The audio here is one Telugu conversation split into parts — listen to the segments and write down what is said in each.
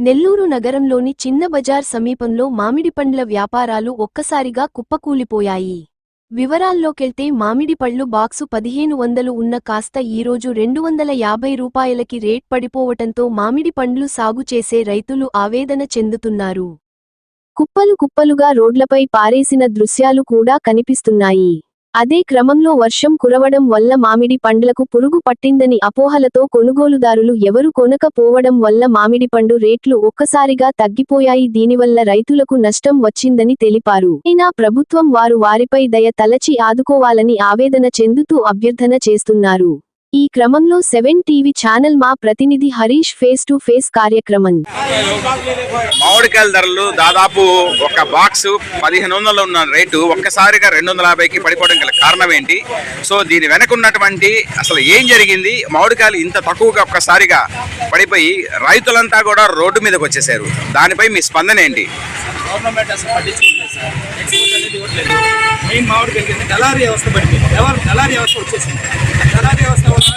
నెల్లూరు నగరంలోని చిన్న బజార్ సమీపంలో మామిడి పండ్ల వ్యాపారాలు ఒక్కసారిగా కుప్పకూలిపోయాయి. వివరాల్లోకెళ్తే మామిడి పళ్ళు బాక్సు పదిహేను వందలు ఉన్న కాస్త ఈరోజు రెండు వందల యాభై రూపాయలకి రేట్ పడిపోవటంతో మామిడి పండ్లు సాగు చేసే రైతులు ఆవేదన చెందుతున్నారు. కుప్పలు కుప్పలుగా రోడ్లపై పారేసిన దృశ్యాలు కూడా కనిపిస్తున్నాయి. అదే క్రమంలో వర్షం కురవడం వల్ల మామిడి పండ్లకు పురుగు పట్టిందని అపోహలతో కొనుగోలుదారులు ఎవరు కొనకపోవడం వల్ల మామిడి పండు రేట్లు ఒక్కసారిగా తగ్గిపోయాయి. దీనివల్ల రైతులకు నష్టం వచ్చిందని తెలిపారు. అయినా ప్రభుత్వం వారు వారిపై దయ తలచి ఆదుకోవాలని ఆవేదన చెందుతూ అభ్యర్థన చేస్తున్నారు. ఈ క్రమంలో సెవెన్ టీవీ ఛానల్ మా ప్రతినిధి హరీష్ ఫేస్ టు ఫేస్ కార్యక్రమం. మామిడికాయల ధరలు దాదాపు ఒక బాక్స్ పదిహేను వందలు ఉన్న రేటు ఒక్కసారిగా రెండు వందల యాభైకి పడిపోవడం గల కారణం ఏంటి? సో దీని వెనక ఉన్నటువంటి అసలు ఏం జరిగింది? మామిడికాయలు ఇంత తక్కువగా ఒక్కసారిగా పడిపోయి రైతులంతా కూడా రోడ్డు మీదకి వచ్చేసారు. దానిపై మీ స్పందన ఏంటి? గవర్నమెంట్ అసలు పట్టించుకోలేదు సార్. ఎక్స్పోర్ట్ అనేది ఇవ్వట్లేదు మెయిన్ మామిడి కలిగింది దళారీ వ్యవస్థ పడిపోయింది. ఎవరు దళారీ వ్యవస్థ వచ్చేసింది? దళారీ వ్యవస్థ వల్ల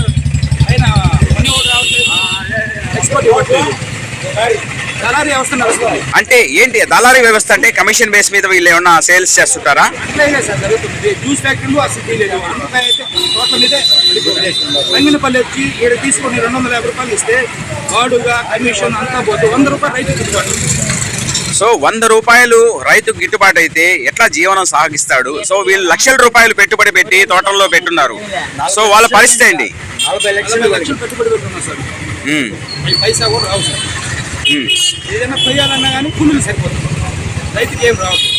అయినా పని రావట్లేదు? ఎక్స్పోర్ట్ ఇవ్వట్లేదు. దళారీ వ్యవస్థ నడుస్తుంది. అంటే ఏంటి దళారీ వ్యవస్థ అంటే కమిషన్ బేస్ మీద వీళ్ళు ఏమన్నా సేల్స్ చేస్తుంటారా? అట్లయినా సార్ జరుగుతుంది. జ్యూస్ ఫ్యాక్టరీలు అసలు తీయలేదు అంతా అయితే తోటల మీదే రంగినపల్లి వచ్చి ఇక్కడ తీసుకొని రెండు వందల యాభై రూపాయలు ఇస్తే వాడుగా కమిషన్ అంతా పోతే వంద రూపాయలు రైతు సో వంద రూపాయలు రైతుకు గిట్టుబాటు అయితే ఎట్లా జీవనం సాగిస్తాడు? సో వీళ్ళు లక్షల రూపాయలు పెట్టుబడి పెట్టి తోటల్లో పెట్టున్నారు. సో వాళ్ళ పరిస్థితి. ఏదైనా కానీ కూలీలు సరిపోతుంది రైతుకి ఏం రావద్దు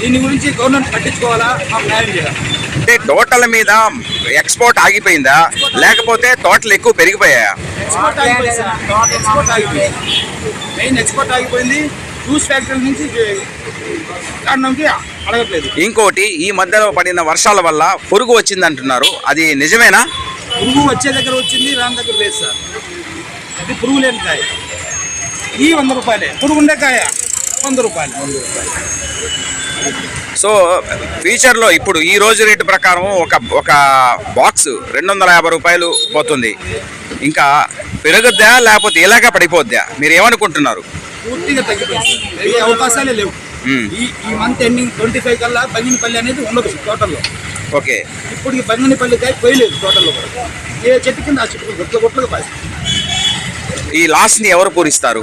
దీని గురించి గవర్నమెంట్ పట్టించుకోవాలా? మాకు న్యాయం చేయాలి? అంటే తోటల మీద ఎక్స్పోర్ట్ ఆగిపోయిందా? లేకపోతే తోటలు ఎక్కువ పెరిగిపోయాయా? ఎక్స్పోర్ట్ ఆగిపోయింది సార్. ఎక్స్పోర్ట్ ఆగిపోయింది. మెయిన్ ఎక్స్పోర్ట్ ఆగిపోయింది. జ్యూస్ ఫ్యాక్టరీ నుంచి కారణంకి అడగట్లేదు. ఇంకోటి ఈ మధ్యలో పడిన వర్షాల వల్ల పురుగు వచ్చింది అంటున్నారు అది నిజమేనా? పురుగు వచ్చే దగ్గర వచ్చింది రాని దగ్గర లేదు సార్. అది పురుగు లేని కాయ. ఈ వంద రూపాయలే. పురుగు ఉండే కాయ. వంద రూపాయలు. వంద రూపాయలు. సో ఫ్యూచర్లో ఇప్పుడు ఈ రోజు రేటు ప్రకారం ఒక ఒక బాక్స్ రెండు వందల యాభై రూపాయలు పోతుంది. ఇంకా పెరుగుద్దా లేకపోతే ఇలాగే పడిపోద్దా? మీరు ఏమనుకుంటున్నారు? పూర్తిగా తగ్గిపోయింది. పెరిగే అవకాశాలే లేవు. ఈ ఈ మంత్ ఎండింగ్ ట్వంటీ ఫైవ్ కల్లా బంగినపల్లి అనేది ఉండదు టోటల్లో ఓకే. ఇప్పుడు ఈ బంగినపల్లి కాయ పోయలేదు టోటల్లో కూడా. ఏ చెట్టు కింద ఆ చెట్టు గొట్ల గొట్లుగా పాసి ఈ లాస్ని ఎవరు పూరిస్తారు?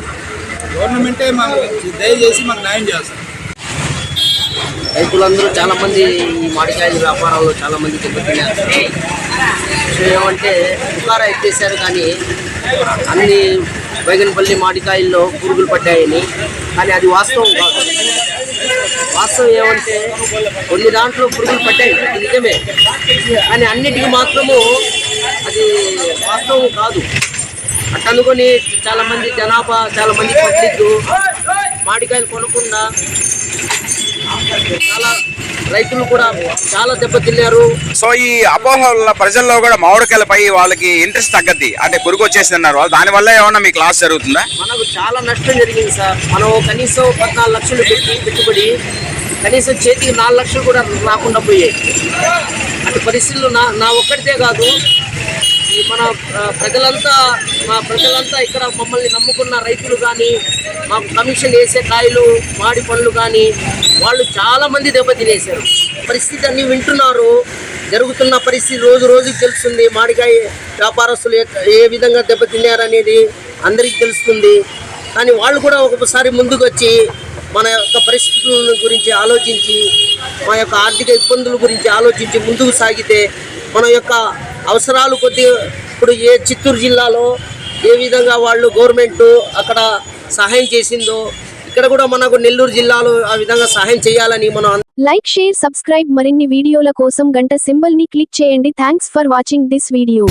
గవర్నమెంటే మాకు దయచేసి మాకు న్యాయం సార్ రైతులందరూ చాలా మంది ఈ మామిడికాయల వ్యాపారంలో చాలా మంది దెబ్బతిన్నారు. సో ఏమంటే పుకారా ఎత్తేసారు కానీ అన్ని బైగన్పల్లి మాడికాయల్లో పురుగులు పడ్డాయని. కానీ అది వాస్తవం కాదు. వాస్తవం ఏమంటే కొన్ని దాంట్లో పురుగులు పడ్డాయి. అది నిజమే. కానీ అన్నిటికీ మాత్రము అది వాస్తవం కాదు. అట్టనుకొని చాలామంది జనాభా చాలా మంది పబ్లిక్ మాడికాయలు కొనకుండా చాలా రైతులు కూడా చాలా దెబ్బతిన్నారు. సో ఈ అపోహ వల్ల ప్రజల్లో కూడా మామిడికాయలపై వాళ్ళకి ఇంట్రెస్ట్ తగ్గద్ది. అంటే పురుగు వచ్చేసింది అన్నారు వాళ్ళు దానివల్ల ఏమన్నా మీకు లాస్ జరుగుతుందా? మనకు చాలా నష్టం జరిగింది సార్. మనం కనీసం పద్నాలుగు లక్షలు పెట్టి పెట్టుబడి కనీసం చేతికి నాలుగు లక్షలు కూడా రాకుండా పోయాయి. అటు పరిస్థితులు నా నా ఒక్కడితే కాదు మన ప్రజలంతా మా ప్రజలంతా ఇక్కడ మమ్మల్ని నమ్ముకున్న రైతులు కానీ మాకు కమిషన్ వేసే కాయలు మాడి పనులు కానీ వాళ్ళు చాలామంది దెబ్బతినేశారు. పరిస్థితి అన్ని వింటున్నారు. జరుగుతున్న పరిస్థితి రోజు రోజుకి తెలుస్తుంది. మాడికాయ వ్యాపారస్తులు ఏ- ఏ విధంగా దెబ్బతిన్నారనేది అందరికీ తెలుస్తుంది. కానీ వాళ్ళు కూడా ఒకసారి ముందుకు వచ్చి మన యొక్క పరిస్థితుల గురించి ఆలోచించి మా యొక్క ఆర్థిక ఇబ్బందుల గురించి ఆలోచించి ముందుకు సాగితే మన యొక్క అవసరాలు కొద్ది ఇప్పుడు ఏ చిత్తూరు జిల్లాలో ఏ విధంగా వాళ్ళు గవర్నమెంట్ అక్కడ సహాయం చేసిందో ఇక్కడ కూడా మనకు నెల్లూరు జిల్లాలో ఆ విధంగా సహాయం చేయాలని మనం లైక్ షేర్ సబ్స్క్రైబ్ మరిన్ని వీడియోల కోసం గంట సింబల్ని క్లిక్ చేయండి. Thanks for watching this video.